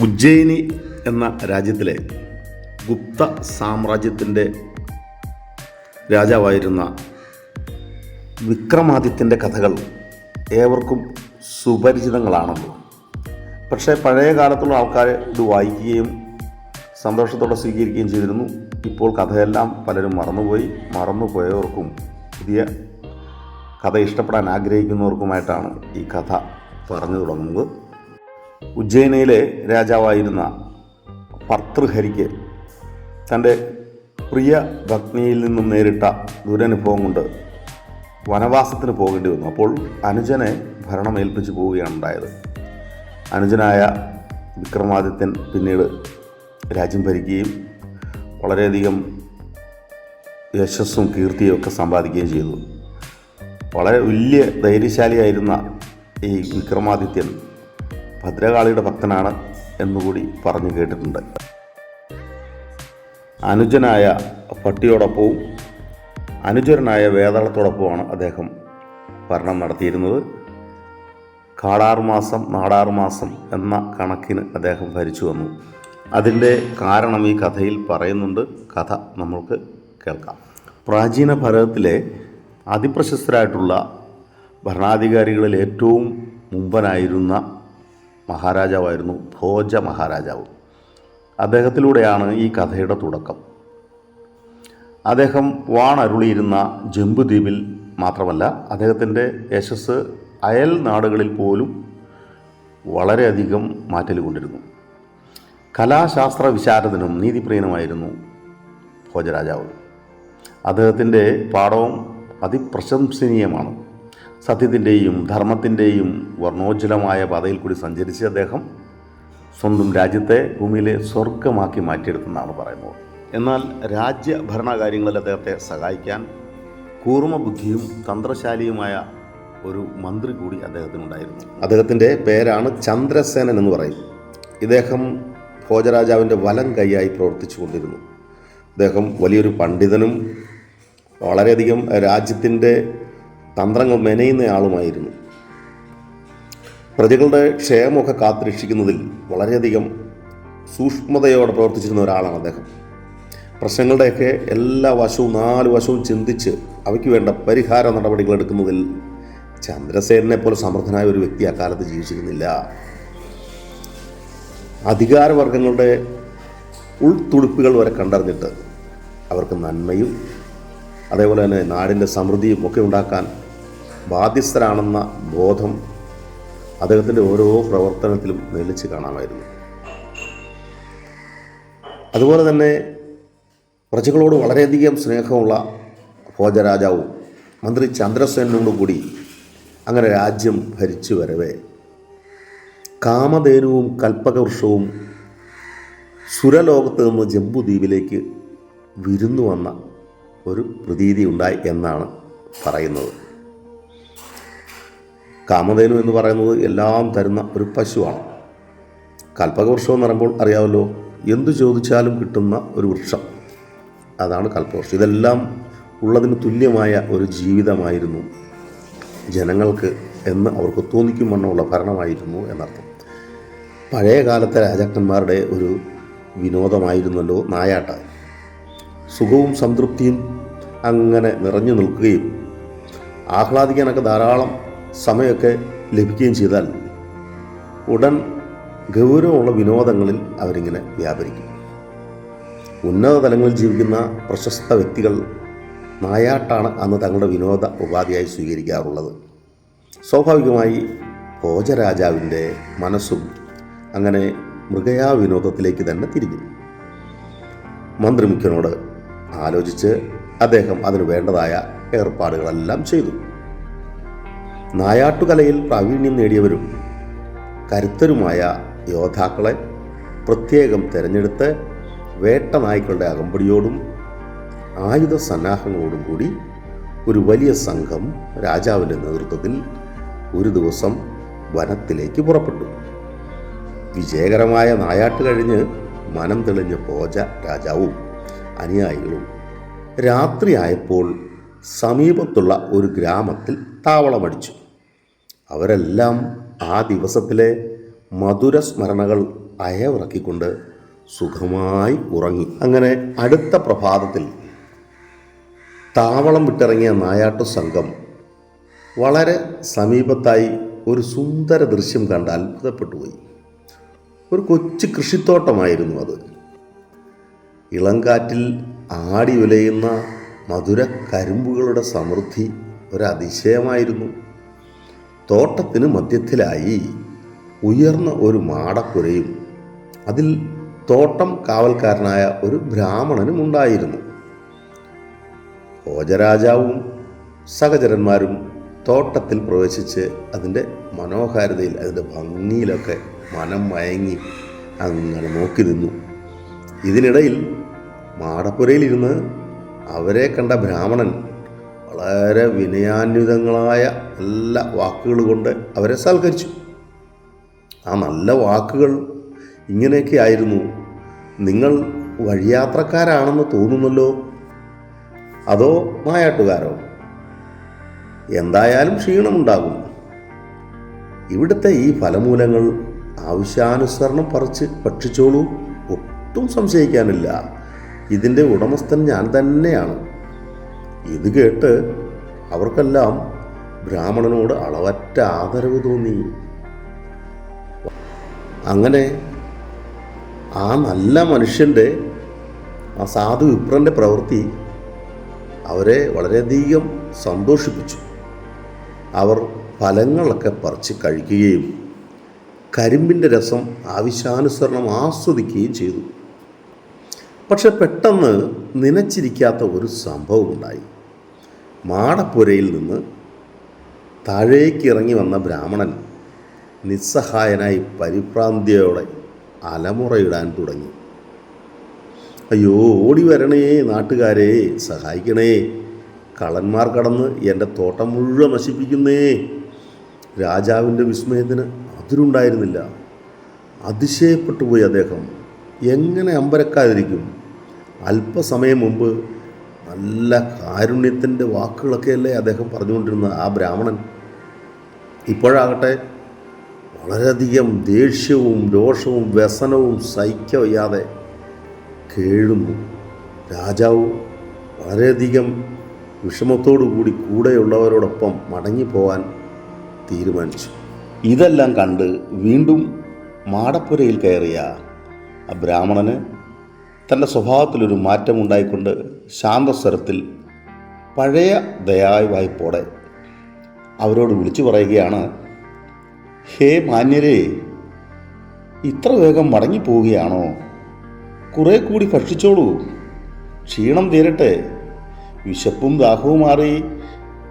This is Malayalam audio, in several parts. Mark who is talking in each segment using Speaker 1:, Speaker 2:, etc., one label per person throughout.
Speaker 1: ഉജ്ജയിനി എന്ന രാജ്യത്തിലെ ഗുപ്ത സാമ്രാജ്യത്തിന്റെ രാജാവായിരുന്ന വിക്രമാദിത്യന്റെ കഥകൾ ഏവർക്കും സുപരിചിതങ്ങളാണല്ലോ. പക്ഷേ പഴയ കാലത്തുള്ള ആൾക്കാർ ഇത് വായിക്കുകയും സന്തോഷത്തോടെ സ്വീകരിക്കുകയും ചെയ്തിരുന്നു. ഇപ്പോൾ കഥയെല്ലാം പലരും മറന്നുപോയി. മറന്നുപോയവർക്കും പുതിയ കഥ ഇഷ്ടപ്പെടാൻ ആഗ്രഹിക്കുന്നവർക്കുമായിട്ടാണ് ഈ കഥ പറഞ്ഞു തുടങ്ങുന്നത്. ഉജ്ജയിനയിലെ രാജാവായിരുന്ന ഭർത്തൃഹരിക്ക് തന്റെ പ്രിയ ഭഗ്നിയിൽ നിന്നും നേരിട്ട ദുരനുഭവം കൊണ്ട് വനവാസത്തിന് പോകേണ്ടി വന്നു. അപ്പോൾ അനുജനെ ഭരണമേൽപ്പിച്ചു പോവുകയാണ് ഉണ്ടായത്. അനുജനായ വിക്രമാദിത്യൻ പിന്നീട് രാജ്യം ഭരിക്കുകയും വളരെയധികം യശസ്സും കീർത്തിയും ഒക്കെ സമ്പാദിക്കുകയും ചെയ്തു. വളരെ വലിയ ധൈര്യശാലിയായിരുന്ന ഈ വിക്രമാദിത്യൻ ഭദ്രകാളിയുടെ ഭക്തനാണ് എന്നുകൂടി പറഞ്ഞു കേട്ടിട്ടുണ്ട്. അനുജനായ പട്ടിയോടൊപ്പവും അനുചരനായ വേതാളത്തോടൊപ്പമാണ് അദ്ദേഹം ഭരണം നടത്തിയിരുന്നത്. കാടാറുമാസം മാസം നാടാർ മാസം എന്ന കണക്കിന് അദ്ദേഹം ഭരിച്ചു വന്നു. അതിന്റെ കാരണം ഈ കഥയിൽ പറയുന്നുണ്ട്. കഥ നമ്മൾക്ക് കേൾക്കാം. പ്രാചീന ഭാരതത്തിലെ അതിപ്രശസ്തരായിട്ടുള്ള ഭരണാധികാരികളിൽ ഏറ്റവും മുമ്പനായിരുന്ന മഹാരാജാവായിരുന്നു ഭോജ മഹാരാജാവ്. അദ്ദേഹത്തിലൂടെയാണ് ഈ കഥയുടെ തുടക്കം. അദ്ദേഹം വാണരുളിയിരുന്ന ജംബുദ്വീപിൽ മാത്രമല്ല അദ്ദേഹത്തിന്റെ യശസ് അയൽ നാടുകളിൽ പോലും വളരെയധികം മാറ്റൽ കൊണ്ടിരുന്നു. കലാശാസ്ത്ര വിശാരദനും നീതിപ്രിയനുമായിരുന്നു ഭോജരാജാവ്. അദ്ദേഹത്തിന്റെ പാഠവും അതിപ്രശംസനീയമാണ്. സത്യത്തിന്റെയും ധർമ്മത്തിന്റെയും വർണോജ്വലമായ പാതയിൽ കൂടി സഞ്ചരിച്ച അദ്ദേഹം സ്വന്തം രാജ്യത്തെ ഭൂമിയിലെ സ്വർഗമാക്കി മാറ്റിയെടുത്തെന്നാണ് പറയുന്നത്. എന്നാൽ രാജ്യ ഭരണകാര്യങ്ങളിൽ അദ്ദേഹത്തെ സഹായിക്കാൻ കൂർമ്മ കൂർമ്മബുദ്ധിയും തന്ത്രശാലിയുമായ ഒരു മന്ത്രി കൂടി അദ്ദേഹത്തിനുണ്ടായിരുന്നു. അദ്ദേഹത്തിന്റെ പേരാണ് ചന്ദ്രസേനൻ എന്ന് പറയും. ഇദ്ദേഹം ഭോജരാജാവിന്റെ വലം കൈയായി പ്രവർത്തിച്ചു കൊണ്ടിരുന്നു. അദ്ദേഹം വലിയൊരു പണ്ഡിതനും വളരെയധികം രാജ്യത്തിന്റെ തന്ത്രങ്ങൾ മെനയുന്ന ആളുമായിരുന്നു. പ്രജകളുടെ ക്ഷേമമൊക്കെ കാത്തുരക്ഷിക്കുന്നതിൽ വളരെയധികം സൂക്ഷ്മതയോടെ പ്രവർത്തിച്ചിരുന്ന ഒരാളാണ് അദ്ദേഹം. പ്രശ്നങ്ങളുടെയൊക്കെ എല്ലാ വശവും നാല് വശവും ചിന്തിച്ച് അവയ്ക്ക് വേണ്ട പരിഹാര നടപടികൾ എടുക്കുന്നതിൽ ചന്ദ്രസേനെ പോലെ സമർത്ഥനായ ഒരു വ്യക്തി അക്കാലത്ത് ജീവിച്ചിരുന്നില്ല. അധികാരവർഗങ്ങളുടെ ഉൾത്തുടുപ്പുകൾ വരെ കണ്ടറിഞ്ഞിട്ട് അവർക്ക് നന്മയും അതേപോലെ തന്നെ നാടിന്റെ സമൃദ്ധിയും ഒക്കെ ഉണ്ടാക്കാൻ ബാധ്യസ്ഥരാണെന്ന ബോധം അദ്ദേഹത്തിന്റെ ഓരോ പ്രവർത്തനത്തിലും നെലിച്ച് കാണാമായിരുന്നു. അതുപോലെ തന്നെ പ്രജകളോട് വളരെയധികം സ്നേഹമുള്ള ഭോജരാജാവും മന്ത്രി ചന്ദ്രസേനോടും കൂടി അങ്ങനെ രാജ്യം ഭരിച്ചു വരവേ. കാമധേനുവും കൽപ്പകവൃക്ഷവും സുരലോകത്ത് നിന്ന് ജംബുദ്വീപിലേക്ക് വിരുന്നു വന്ന ഒരു പ്രതീതി ഉണ്ടായി എന്നാണ് പറയുന്നത്. കാമധേനു എന്ന് പറയുന്നത് എല്ലാം തരുന്ന ഒരു പശുവാണ്. കൽപ്പകവൃക്ഷം എന്ന് പറയുമ്പോൾ അറിയാമല്ലോ എന്തു ചോദിച്ചാലും കിട്ടുന്ന ഒരു വൃക്ഷം. അതാണ് കൽപ്പവൃക്ഷം ഇതെല്ലാം ഉള്ളതിന് തുല്യമായ ഒരു ജീവിതമായിരുന്നു ജനങ്ങൾക്ക് എന്ന് അവർക്ക് തോന്നിക്കും വണ്ണമുള്ള ഭരണമായിരുന്നു എന്നർത്ഥം. പഴയ കാലത്തെ രാജാക്കന്മാരുടെ ഒരു വിനോദമായിരുന്നല്ലോ നായാട്ട. സുഖവും സംതൃപ്തിയും അങ്ങനെ നിറഞ്ഞു നിൽക്കുകയും ആഹ്ലാദിക്കാനൊക്കെ ധാരാളം സമയമൊക്കെ ലഭിക്കുകയും ചെയ്താൽ ഉടൻ ഗൗരവമുള്ള വിനോദങ്ങളിൽ അവരിങ്ങനെ വ്യാപരിക്കും. ഉന്നത തലങ്ങളിൽ ജീവിക്കുന്ന പ്രശസ്ത വ്യക്തികൾ നായാട്ടാണ് അന്ന് തങ്ങളുടെ വിനോദ ഉപാധിയായി സ്വീകരിക്കാറുള്ളത്. സ്വാഭാവികമായി ഭോജരാജാവിന്റെ മനസ്സും അങ്ങനെ മൃഗയാ വിനോദത്തിലേക്ക് തന്നെ തിരിഞ്ഞു. മന്ത്രിമുഖ്യനോട് ആലോചിച്ച് അദ്ദേഹം അതിന് വേണ്ടതായ ഏർപ്പാടുകളെല്ലാം ചെയ്തു. നായാട്ടുകലയിൽ പ്രാവീണ്യം നേടിയവരും കരുത്തരുമായ യോദ്ധാക്കളെ പ്രത്യേകം തിരഞ്ഞെടുത്ത് വേട്ട നായ്ക്കളുടെ അകമ്പടിയോടും ആയുധ സന്നാഹങ്ങളോടും കൂടി ഒരു വലിയ സംഘം രാജാവിന്റെ നേതൃത്വത്തിൽ ഒരു ദിവസം വനത്തിലേക്ക് പുറപ്പെട്ടു. വിജയകരമായ നായാട്ട് കഴിഞ്ഞ് മനം തെളിഞ്ഞ പോജ രാജാവും അനുയായികളും രാത്രിയായപ്പോൾ സമീപത്തുള്ള ഒരു ഗ്രാമത്തിൽ താവളമടിച്ചു. അവരെല്ലാം ആ ദിവസത്തിലെ മധുര സ്മരണകൾ അയവിറക്കിക്കൊണ്ട് സുഖമായി ഉറങ്ങി. അങ്ങനെ അടുത്ത പ്രഭാതത്തിൽ താവളം വിട്ടിറങ്ങിയ നായാട്ടു സംഘം വളരെ സമീപത്തായി ഒരു സുന്ദര ദൃശ്യം കണ്ട് അത്ഭുതപ്പെട്ടുപോയി. ഒരു കൊച്ചു കൃഷിത്തോട്ടമായിരുന്നു അത്. ഇളങ്കാറ്റിൽ ആടി ഉലയുന്ന മധുര കരിമ്പുകളുടെ സമൃദ്ധി ഒരതിശയമായിരുന്നു തോട്ടത്തിന് മധ്യത്തിലായി ഉയർന്ന ഒരു മാടപ്പുരയും അതിൽ തോട്ടം കാവൽക്കാരനായ ഒരു ബ്രാഹ്മണനും ഉണ്ടായിരുന്നു. ഭോജരാജാവും സഹചരന്മാരും തോട്ടത്തിൽ പ്രവേശിച്ച് അതിന്റെ മനോഹാരിതയിൽ അതിന്റെ ഭംഗിയിലൊക്കെ മനം മയങ്ങി അങ്ങനെ നോക്കി നിന്നു ഇതിനിടയിൽ മാടപ്പുരയിലിരുന്ന് അവരെ കണ്ട ബ്രാഹ്മണൻ വളരെ വിനയാന്വിതങ്ങളായ നല്ല വാക്കുകൾ കൊണ്ട് അവരെ സൽക്കരിച്ചു. ആ നല്ല വാക്കുകൾ ഇങ്ങനെയൊക്കെ ആയിരുന്നു. നിങ്ങൾ വഴിയാത്രക്കാരാണെന്ന് തോന്നുന്നല്ലോ? അതോ മായാട്ടുകാരോ എന്തായാലും ക്ഷീണമുണ്ടാകും. ഇവിടുത്തെ ഈ ഫലമൂലങ്ങൾ ആവശ്യാനുസരണം പറിച്ച് ഭക്ഷിച്ചോളൂ. ഒട്ടും സംശയിക്കാനില്ല. ഇതിന്റെ ഉടമസ്ഥൻ ഞാൻ തന്നെയാണ്. ഇത് കേട്ട് അവർക്കെല്ലാം ബ്രാഹ്മണനോട് അളവറ്റ ആദരവ് തോന്നി. അങ്ങനെ ആ നല്ല മനുഷ്യന്റെ ആ സാധു വിപ്രന്റെ പ്രവൃത്തി അവരെ വളരെയധികം സന്തോഷിപ്പിച്ചു. അവർ ഫലങ്ങളൊക്കെ പറിച്ച് കഴിക്കുകയും കരിമ്പിന്റെ രസം ആവശ്യാനുസരണം ആസ്വദിക്കുകയും ചെയ്തു. പക്ഷെ പെട്ടെന്ന് നനച്ചിരിക്കാത്ത ഒരു സംഭവമുണ്ടായി. മാടപ്പുരയിൽ നിന്ന് താഴേക്ക് ഇറങ്ങി വന്ന ബ്രാഹ്മണൻ നിസ്സഹായനായി പരിഭ്രാന്തിയോടെ അലമുറയിടാൻ തുടങ്ങി. അയ്യോ ഓടി വരണേ നാട്ടുകാരെ സഹായിക്കണേ കള്ളന്മാർ കടന്ന് എന്റെ തോട്ടം മുഴുവൻ നശിപ്പിക്കുന്നേ. രാജാവിന്റെ വിസ്മയത്തിന് അതിരുണ്ടായിരുന്നില്ല. അതിശയപ്പെട്ടു പോയി അദ്ദേഹം. എങ്ങനെ അമ്പരക്കാതിരിക്കും? അല്പസമയം മുമ്പ് നല്ല കാരുണ്യത്തിന്റെ വാക്കുകളൊക്കെയല്ലേ അദ്ദേഹം പറഞ്ഞുകൊണ്ടിരുന്ന ആ ബ്രാഹ്മണൻ. ഇപ്പോഴാകട്ടെ വളരെയധികം ദേഷ്യവും രോഷവും വ്യസനവും സഹിക്കവയ്യാതെ കേഴുന്നു. രാജാവ് വളരെയധികം വിഷമത്തോടു കൂടി കൂടെയുള്ളവരോടൊപ്പം മടങ്ങിപ്പോവാൻ തീരുമാനിച്ചു. ഇതെല്ലാം കണ്ട് വീണ്ടും മാടപ്പുരയിൽ കയറിയ ആ ബ്രാഹ്മണന് തന്റെ സ്വഭാവത്തിലൊരു മാറ്റമുണ്ടായിക്കൊണ്ട് ശാന്തസ്വരത്തിൽ പഴയ ദയാവായ്പോടെ അവരോട് വിളിച്ചു പറയുകയാണ് ഹേ മാന്യരെ ഇത്ര വേഗം മടങ്ങിപ്പോവുകയാണോ? കുറെ കൂടി ഭക്ഷിച്ചോളൂ. ക്ഷീണം തീരട്ടെ. വിശപ്പും ദാഹവും മാറി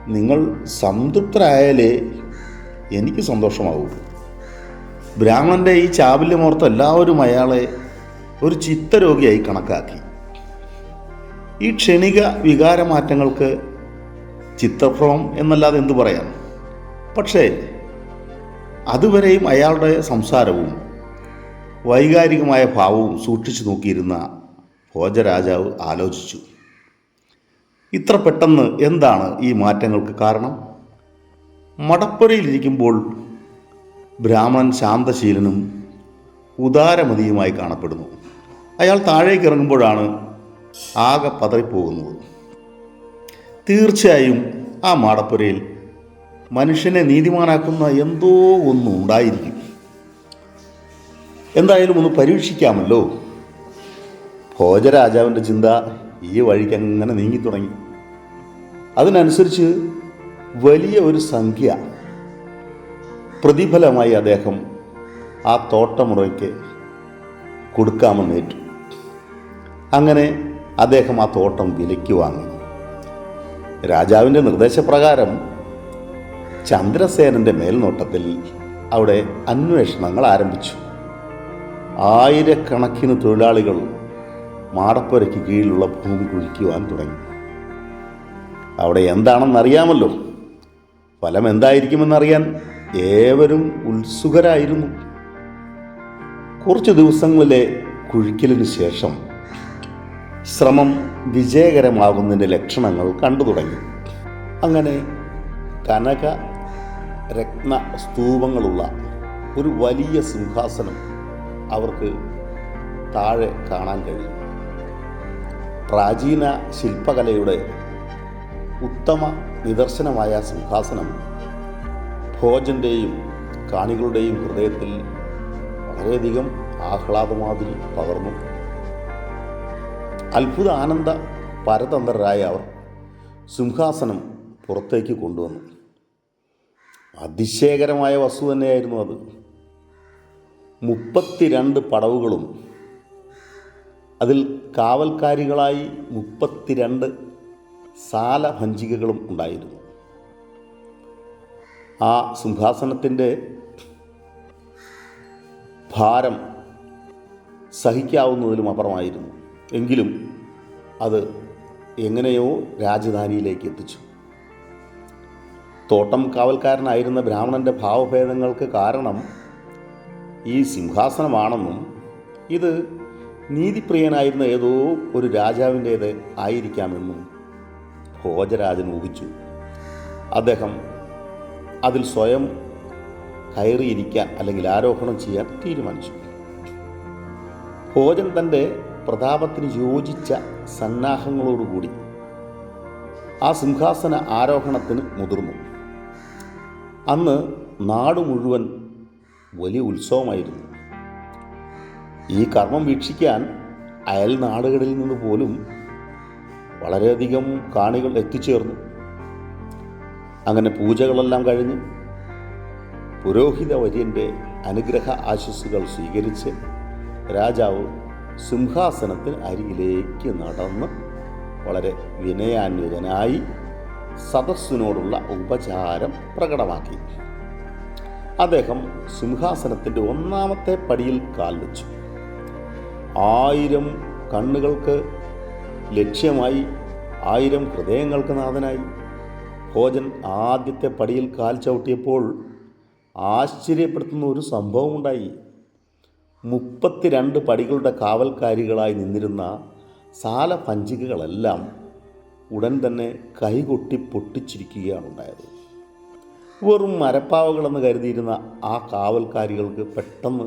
Speaker 1: നിങ്ങൾ സംതൃപ്തരായാലേ എനിക്ക് സന്തോഷമാകൂ ബ്രാഹ്മണന്റെ ഈ ചാബല്യമോർത്ത് എല്ലാവരും അയാളെ ഒരു ചിത്തരോഗിയായി കണക്കാക്കി. ഈ ക്ഷണിക വികാരമാറ്റങ്ങൾക്ക് ചിത്രഭ്രമം എന്നല്ലാതെ എന്തു പറയാം? പക്ഷേ അതുവരെയും അയാളുടെ സംസാരവും വൈകാരികമായ ഭാവവും സൂക്ഷിച്ചു നോക്കിയിരുന്ന ഭോജരാജാവ് ആലോചിച്ചു. ഇത്ര പെട്ടെന്ന് എന്താണ് ഈ മാറ്റങ്ങൾക്ക് കാരണം? മടപ്പുരയിലിരിക്കുമ്പോൾ ബ്രാഹ്മണൻ ശാന്തശീലനും ഉദാരമതിയുമായി കാണപ്പെടുന്നു. അയാൾ താഴേക്ക് ഇറങ്ങുമ്പോഴാണ് ആകെ പതറിപ്പോകുന്നത് തീർച്ചയായും ആ മാടപ്പുരയിൽ മനുഷ്യനെ നീതിമാനാക്കുന്ന എന്തോ ഒന്നും ഉണ്ടായിരിക്കും. എന്തായാലും ഒന്ന് പരീക്ഷിക്കാമല്ലോ. ഭോജരാജാവിന്റെ ചിന്ത ഈ വഴിക്ക് അങ്ങനെ നീങ്ങി തുടങ്ങി അതിനനുസരിച്ച് വലിയ ഒരു സംഖ്യ പ്രതിഫലമായി അദ്ദേഹം ആ തോട്ടമുറയ്ക്ക് കൊടുക്കാമെന്നേറ്റു. അങ്ങനെ അദ്ദേഹം ആ തോട്ടം വിലയ്ക്ക് വാങ്ങി. രാജാവിന്റെ നിർദ്ദേശപ്രകാരം ചന്ദ്രസേനന്റെ മേൽനോട്ടത്തിൽ അവിടെ അന്വേഷണങ്ങൾ ആരംഭിച്ചു. ആയിരക്കണക്കിന് തൊഴിലാളികൾ മാടപ്പുരയ്ക്ക് കീഴിലുള്ള ഭൂമി കുഴിക്കുവാൻ തുടങ്ങി. അവിടെ എന്താണെന്നറിയാമല്ലോ. ഫലം എന്തായിരിക്കുമെന്നറിയാൻ ഏവരും ഉത്സുകരായിരുന്നു. കുറച്ച് ദിവസങ്ങളിലെ കുഴിക്കലിന് ശേഷം ശ്രമം വിജയകരമാകുന്നതിന്റെ ലക്ഷണങ്ങൾ കണ്ടു തുടങ്ങി. അങ്ങനെ കനക രത്ന സ്തൂപങ്ങളുള്ള ഒരു വലിയ സിംഹാസനം അവർക്ക് താഴെ കാണാൻ കഴിയും. പ്രാചീന ശില്പകലയുടെ ഉത്തമ നിദർശനമായ സിംഹാസനം ഭോജന്റെയും കാണികളുടെയും ഹൃദയത്തിൽ വളരെയധികം ആഹ്ലാദമാതിരി പകർന്നു. അത്ഭുത ആനന്ദ പരതന്ത്രരായ അവർ സിംഹാസനം പുറത്തേക്ക് കൊണ്ടുവന്നു. അതിശയകരമായ വസ്തു തന്നെയായിരുന്നു അത്. മുപ്പത്തിരണ്ട് പടവുകളും അതിൽ കാവൽക്കാരികളായി മുപ്പത്തിരണ്ട് സാലഭഞ്ചികകളും ഉണ്ടായിരുന്നു. ആ സിംഹാസനത്തിന്റെ ഭാരം സഹിക്കാവുന്നതിലും അപ്പുറമായിരുന്നു. എങ്കിലും അത് എങ്ങനെയോ രാജധാനിയിലേക്ക് എത്തിച്ചു. തോട്ടം കാവൽക്കാരനായിരുന്ന ബ്രാഹ്മണന്റെ ഭാവഭേദങ്ങൾക്ക് കാരണം ഈ സിംഹാസനമാണെന്നും ഇത് നീതിപ്രിയനായിരുന്ന ഏതോ ഒരു രാജാവിന്റേത് ആയിരിക്കാമെന്നും ഭോജരാജൻ ഊഹിച്ചു. അദ്ദേഹം അതിൽ സ്വയം കയറിയിരിക്കാൻ അല്ലെങ്കിൽ ആരോഹണം ചെയ്യാൻ തീരുമാനിച്ചു. ഭോജൻ തന്റെ പ്രതാപത്തിന് യോജിച്ച സന്നാഹങ്ങളോടുകൂടി ആ സിംഹാസന ആരോഹണത്തിന് മുതിർന്നു. അന്ന് നാട് മുഴുവൻ വലിയ ഉത്സവമായിരുന്നു. ഈ കർമ്മം വീക്ഷിക്കാൻ അയൽ നാടുകളിൽ നിന്ന് പോലും വളരെയധികം കാണികൾ എത്തിച്ചേർന്നു. അങ്ങനെ പൂജകളെല്ലാം കഴിഞ്ഞ് പുരോഹിത വര്യന്റെ അനുഗ്രഹ ആശസ്സുകൾ സ്വീകരിച്ച് രാജാവ് സിംഹാസനത്തിന് അരികിലേക്ക് നടന്ന് വളരെ വിനയാന്വിതനായി സദസ്സിനോടുള്ള ഉപചാരം പ്രകടമാക്കി. അദ്ദേഹം സിംഹാസനത്തിന്റെ ഒന്നാമത്തെ പടിയിൽ കാൽ വെച്ചു. ആയിരം കണ്ണുകൾക്ക് ലക്ഷ്യമായി ആയിരം ഹൃദയങ്ങൾക്ക് നാഥനായി. ഭോജൻ ആദ്യത്തെ പടിയിൽ കാൽ ചവിട്ടിയപ്പോൾ ആശ്ചര്യപ്പെടുത്തുന്ന ഒരു സംഭവമുണ്ടായി. മുപ്പത്തിരണ്ട് പടികളുടെ കാവൽക്കാരികളായി നിന്നിരുന്ന സാല പഞ്ചികകളെല്ലാം ഉടൻ തന്നെ കൈകൊട്ടി പൊട്ടിച്ചിരിക്കുകയാണ് ഉണ്ടായത് വെറും മരപ്പാവകളെന്ന് കരുതിയിരുന്ന ആ കാവൽക്കാരികൾക്ക് പെട്ടെന്ന്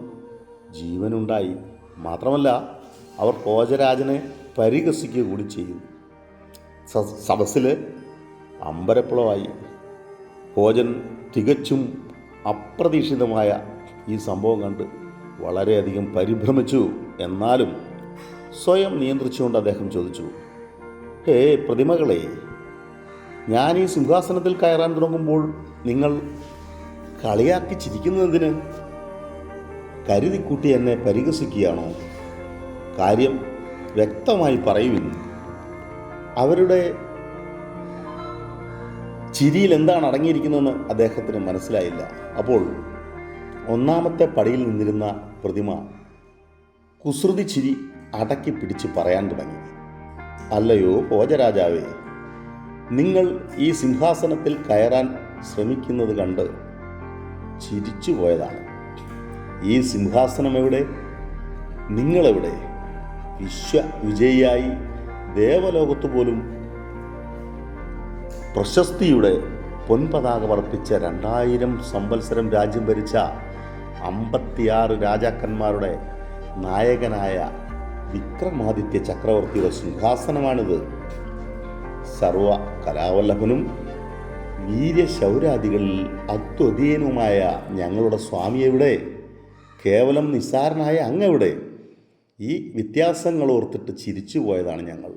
Speaker 1: ജീവനുണ്ടായി. മാത്രമല്ല അവർ കോചരാജനെ പരിഹസിക്കുക കൂടി ചെയ്തു. സ- സദസ്സിൽ അമ്പരപ്പുളമായി കോചൻ തികച്ചും അപ്രതീക്ഷിതമായ ഈ സംഭവം കണ്ട് വളരെയധികം പരിഭ്രമിച്ചു. എന്നാലും സ്വയം നിയന്ത്രിച്ചുകൊണ്ട് അദ്ദേഹം ചോദിച്ചു ഹേ പ്രതിമകളെ ഞാൻ ഈ സിംഹാസനത്തിൽ കയറാൻ തുടങ്ങുമ്പോൾ നിങ്ങൾ കളിയാക്കി ചിരിക്കുന്നതിന് കരുതിക്കൂട്ടി എന്നെ പരിഹസിക്കുകയാണോ? കാര്യം വ്യക്തമായി പറയുവിൻ. അവരുടെ ചിരിയിൽ എന്താണ് അടങ്ങിയിരിക്കുന്നതെന്ന് അദ്ദേഹത്തിന് മനസ്സിലായില്ല. അപ്പോൾ ഒന്നാമത്തെ പടിയിൽ നിന്നിരുന്ന പ്രതിമ കുസൃതി ചിരി അടക്കി പിടിച്ച് പറയാൻ തുടങ്ങി. അല്ലയോ ഭോജരാജാവേ നിങ്ങൾ ഈ സിംഹാസനത്തിൽ കയറാൻ ശ്രമിക്കുന്നത് കണ്ട് ചിരിച്ചു പോയതാണ്. ഈ സിംഹാസനം എവിടെ നിങ്ങളെവിടെ? വിശ്വ വിജയിയായി ദേവലോകത്ത് പോലും പ്രശസ്തിയുടെ പൊൻപതാക വർപ്പിച്ച രണ്ടായിരം സംവത്സരം രാജ്യം ഭരിച്ച അമ്പത്തിയാറ് രാജാക്കന്മാരുടെ നായകനായ വിക്രമാദിത്യ ചക്രവർത്തിയുടെ സിംഹാസനമാണിത്. സർവ കലാവല്ലഭനും വീര്യശൗരാദികളിൽ അദ്വതീയനുമായ ഞങ്ങളുടെ സ്വാമി എവിടെ? കേവലം നിസ്സാരനായ അങ്ങെവിടെ ഈ വ്യത്യാസങ്ങൾ ഓർത്തിട്ട് ചിരിച്ചു പോയതാണ് ഞങ്ങൾ.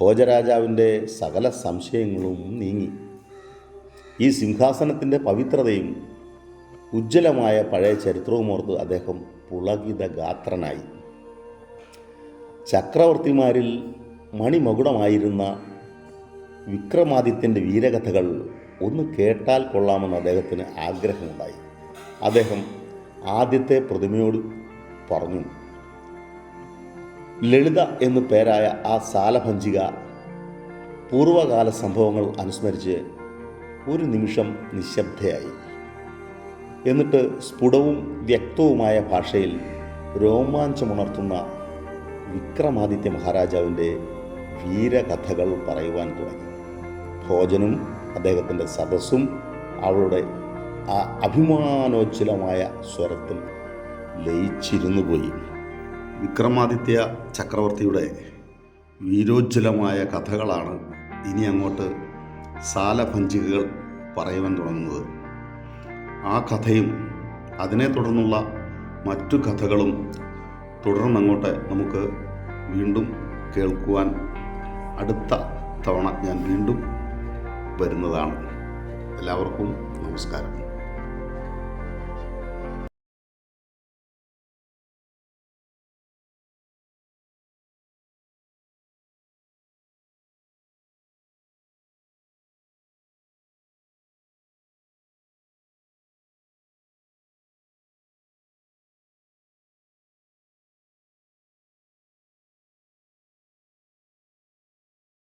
Speaker 1: ഭോജരാജാവിന്റെ സകല സംശയങ്ങളും നീങ്ങി. ഈ സിംഹാസനത്തിന്റെ പവിത്രതയും ഉജ്ജ്വലമായ പഴയ ചരിത്രവും ഓർത്ത് അദ്ദേഹം പുളകിത ഗാത്രനായി ചക്രവർത്തിമാരിൽ മണിമകുടമായിരുന്ന വിക്രമാദിത്യന്റെ വീരകഥകൾ ഒന്ന് കേട്ടാൽ കൊള്ളാമെന്ന് അദ്ദേഹത്തിന് ആഗ്രഹമുണ്ടായി. അദ്ദേഹം ആദ്യത്തെ പ്രതിമയോട് പറഞ്ഞു ലളിത എന്നു പേരായ ആ സാലഭഞ്ചിക പൂർവകാല സംഭവങ്ങൾ അനുസ്മരിച്ച് ഒരു നിമിഷം നിശബ്ദയായി. എന്നിട്ട് സ്ഫുടവും വ്യക്തവുമായ ഭാഷയിൽ രോമാഞ്ചമുണർത്തുന്ന വിക്രമാദിത്യ മഹാരാജാവിന്റെ വീരകഥകൾ പറയുവാൻ തുടങ്ങി. ഭോജനും അദ്ദേഹത്തിന്റെ സദസ്സും അവളുടെ ആ അഭിമാനോജ്വലമായ സ്വരത്തിൽ ലയിച്ചിരുന്നു പോയി. വിക്രമാദിത്യ ചക്രവർത്തിയുടെ വീരോജ്വലമായ കഥകളാണ് ഇനി അങ്ങോട്ട് സാലഭഞ്ചികകൾ പറയുവാൻ തുടങ്ങുന്നത്. ആ കഥയും അതിനെ തുടർന്നുള്ള മറ്റു കഥകളും തുടർന്നങ്ങോട്ട് നമുക്ക് വീണ്ടും കേൾക്കുവാൻ അടുത്ത തവണ ഞാൻ വീണ്ടും വരുന്നതാണ്. എല്ലാവർക്കും നമസ്കാരം.